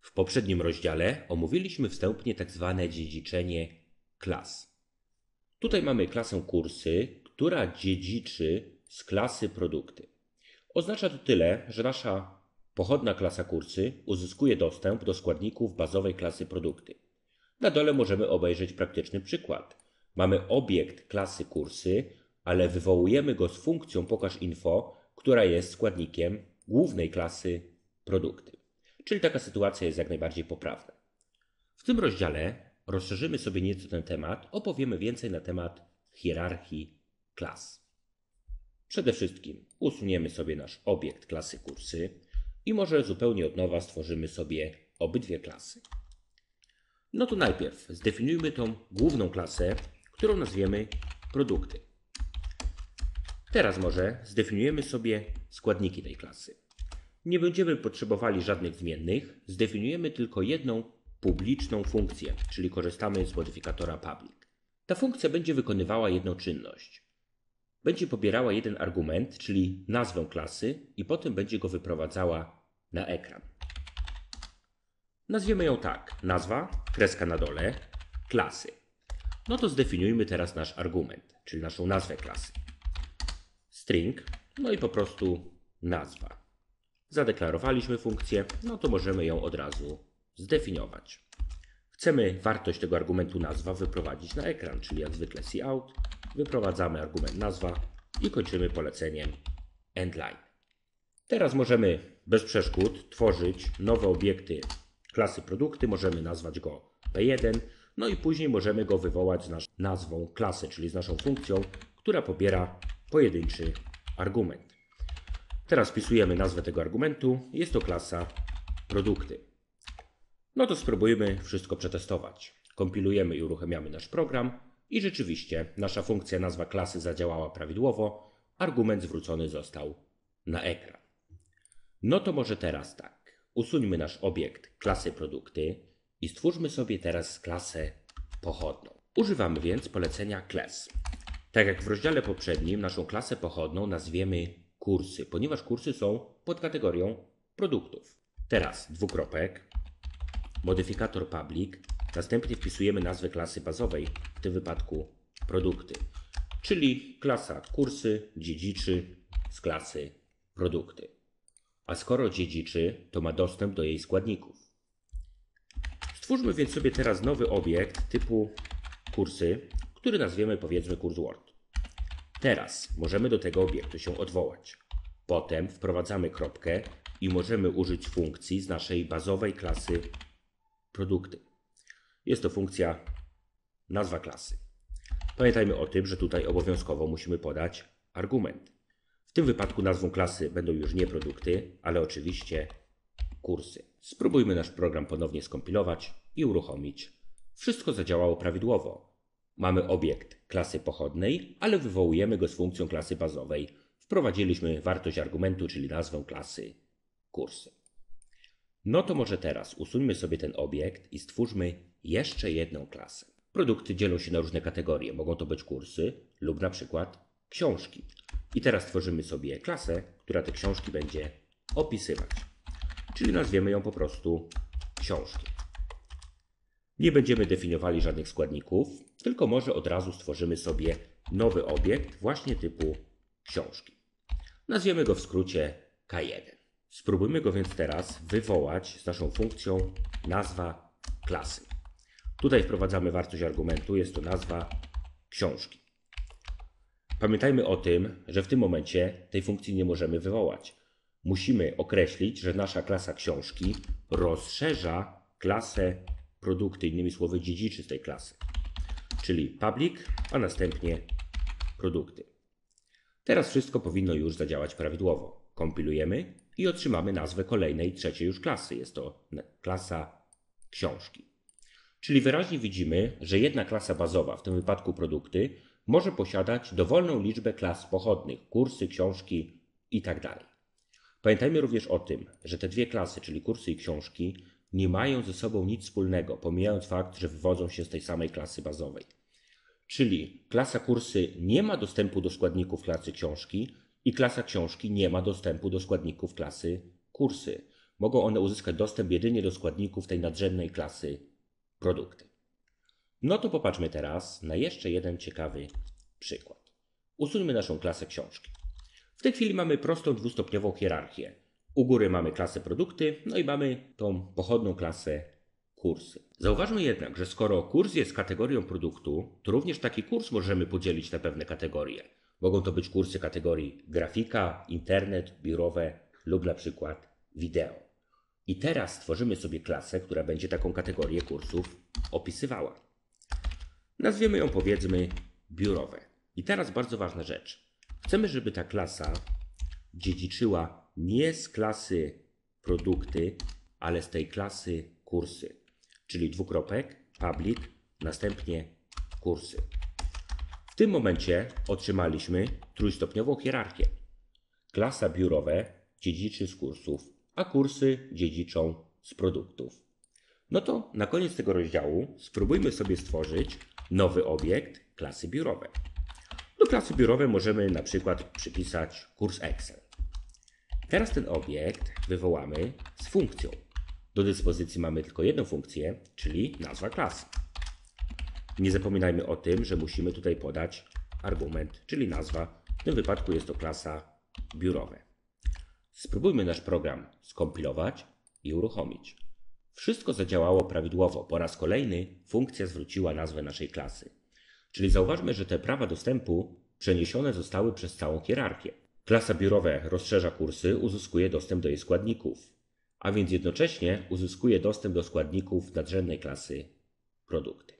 W poprzednim rozdziale omówiliśmy wstępnie tak zwane dziedziczenie klas. Tutaj mamy klasę kursy, która dziedziczy z klasy produkty. Oznacza to tyle, że nasza pochodna klasa kursy uzyskuje dostęp do składników bazowej klasy produkty. Na dole możemy obejrzeć praktyczny przykład. Mamy obiekt klasy kursy, ale wywołujemy go z funkcją pokaż info, która jest składnikiem głównej klasy produkty. Czyli taka sytuacja jest jak najbardziej poprawna. W tym rozdziale rozszerzymy sobie nieco ten temat, opowiemy więcej na temat hierarchii klas. Przede wszystkim usuniemy sobie nasz obiekt klasy kursy i może zupełnie od nowa stworzymy sobie obydwie klasy. No to najpierw zdefiniujmy tą główną klasę, którą nazwiemy produkty. Teraz może zdefiniujemy sobie składniki tej klasy. Nie będziemy potrzebowali żadnych zmiennych, zdefiniujemy tylko jedną publiczną funkcję, czyli korzystamy z modyfikatora public. Ta funkcja będzie wykonywała jedną czynność. Będzie pobierała jeden argument, czyli nazwę klasy i potem będzie go wyprowadzała na ekran. Nazwiemy ją tak: nazwa, kreska na dole, klasy. No to zdefiniujmy teraz nasz argument, czyli naszą nazwę klasy. String, no i po prostu nazwa. Zadeklarowaliśmy funkcję, no to możemy ją od razu zdefiniować. Chcemy wartość tego argumentu nazwa wyprowadzić na ekran, czyli jak zwykle cout, wyprowadzamy argument nazwa i kończymy poleceniem endline. Teraz możemy bez przeszkód tworzyć nowe obiekty klasy produkty, możemy nazwać go P1, no i później możemy go wywołać z nazwą klasy, czyli z naszą funkcją, która pobiera pojedynczy argument. Teraz wpisujemy nazwę tego argumentu, jest to klasa produkty. No to spróbujmy wszystko przetestować. Kompilujemy i uruchamiamy nasz program i rzeczywiście nasza funkcja nazwa klasy zadziałała prawidłowo, argument zwrócony został na ekran. No to może teraz tak. Usuńmy nasz obiekt klasy produkty i stwórzmy sobie teraz klasę pochodną. Używamy więc polecenia class. Tak jak w rozdziale poprzednim, naszą klasę pochodną nazwiemy kursy, ponieważ kursy są pod kategorią produktów. Teraz dwukropek, modyfikator public, następnie wpisujemy nazwę klasy bazowej, w tym wypadku produkty, czyli klasa kursy dziedziczy z klasy produkty. A skoro dziedziczy, to ma dostęp do jej składników. Stwórzmy więc sobie teraz nowy obiekt typu kursy, który nazwiemy powiedzmy kurs Word. Teraz możemy do tego obiektu się odwołać. Potem wprowadzamy kropkę i możemy użyć funkcji z naszej bazowej klasy produkty. Jest to funkcja nazwa klasy. Pamiętajmy o tym, że tutaj obowiązkowo musimy podać argument. W tym wypadku nazwą klasy będą już nie produkty, ale oczywiście kursy. Spróbujmy nasz program ponownie skompilować i uruchomić. Wszystko zadziałało prawidłowo. Mamy obiekt klasy pochodnej, ale wywołujemy go z funkcją klasy bazowej. Wprowadziliśmy wartość argumentu, czyli nazwę klasy kursy. No to może teraz usuńmy sobie ten obiekt i stwórzmy jeszcze jedną klasę. Produkty dzielą się na różne kategorie. Mogą to być kursy lub na przykład książki. I teraz tworzymy sobie klasę, która te książki będzie opisywać. Czyli nazwiemy ją po prostu książki. Nie będziemy definiowali żadnych składników, tylko może od razu stworzymy sobie nowy obiekt właśnie typu książki. Nazwiemy go w skrócie K1. Spróbujmy go więc teraz wywołać z naszą funkcją nazwa klasy. Tutaj wprowadzamy wartość argumentu, jest to nazwa książki. Pamiętajmy o tym, że w tym momencie tej funkcji nie możemy wywołać. Musimy określić, że nasza klasa książki rozszerza klasę produkty, innymi słowy dziedziczy z tej klasy, czyli public, a następnie produkty. Teraz wszystko powinno już zadziałać prawidłowo. Kompilujemy i otrzymamy nazwę kolejnej, trzeciej już klasy. Jest to klasa książki. Czyli wyraźnie widzimy, że jedna klasa bazowa, w tym wypadku produkty, może posiadać dowolną liczbę klas pochodnych, kursy, książki itd. Tak Pamiętajmy również o tym, że te dwie klasy, czyli kursy i książki, nie mają ze sobą nic wspólnego, pomijając fakt, że wywodzą się z tej samej klasy bazowej. Czyli klasa kursy nie ma dostępu do składników klasy książki i klasa książki nie ma dostępu do składników klasy kursy. mogą one uzyskać dostęp jedynie do składników tej nadrzędnej klasy produkty. No to popatrzmy teraz na jeszcze jeden ciekawy przykład. Usuńmy naszą klasę książki. W tej chwili mamy prostą dwustopniową hierarchię. U góry mamy klasę produkty, no i mamy tą pochodną klasę kursy. Zauważmy jednak, że skoro kurs jest kategorią produktu, to również taki kurs możemy podzielić na pewne kategorie. Mogą to być kursy kategorii grafika, internet, biurowe lub na przykład wideo. I teraz stworzymy sobie klasę, która będzie taką kategorię kursów opisywała. Nazwiemy ją powiedzmy biurowe. I teraz bardzo ważna rzecz. Chcemy, żeby ta klasa dziedziczyła nie z klasy produkty, ale z tej klasy kursy. Czyli dwukropek, public, następnie kursy. W tym momencie otrzymaliśmy trójstopniową hierarchię. Klasa biurowe dziedziczy z kursów, a kursy dziedziczą z produktów. No to na koniec tego rozdziału spróbujmy sobie stworzyć nowy obiekt klasy biurowe. Do klasy biurowej możemy na przykład przypisać kurs Excel. Teraz ten obiekt wywołamy z funkcją. Do dyspozycji mamy tylko jedną funkcję, czyli nazwa klasy. Nie zapominajmy o tym, że musimy tutaj podać argument, czyli nazwa. W tym wypadku jest to klasa biurowe. Spróbujmy nasz program skompilować i uruchomić. Wszystko zadziałało prawidłowo. Po raz kolejny funkcja zwróciła nazwę naszej klasy. Czyli zauważmy, że te prawa dostępu przeniesione zostały przez całą hierarchię. Klasa biurowa rozszerza kursy, uzyskuje dostęp do jej składników, a więc jednocześnie uzyskuje dostęp do składników nadrzędnej klasy produkty.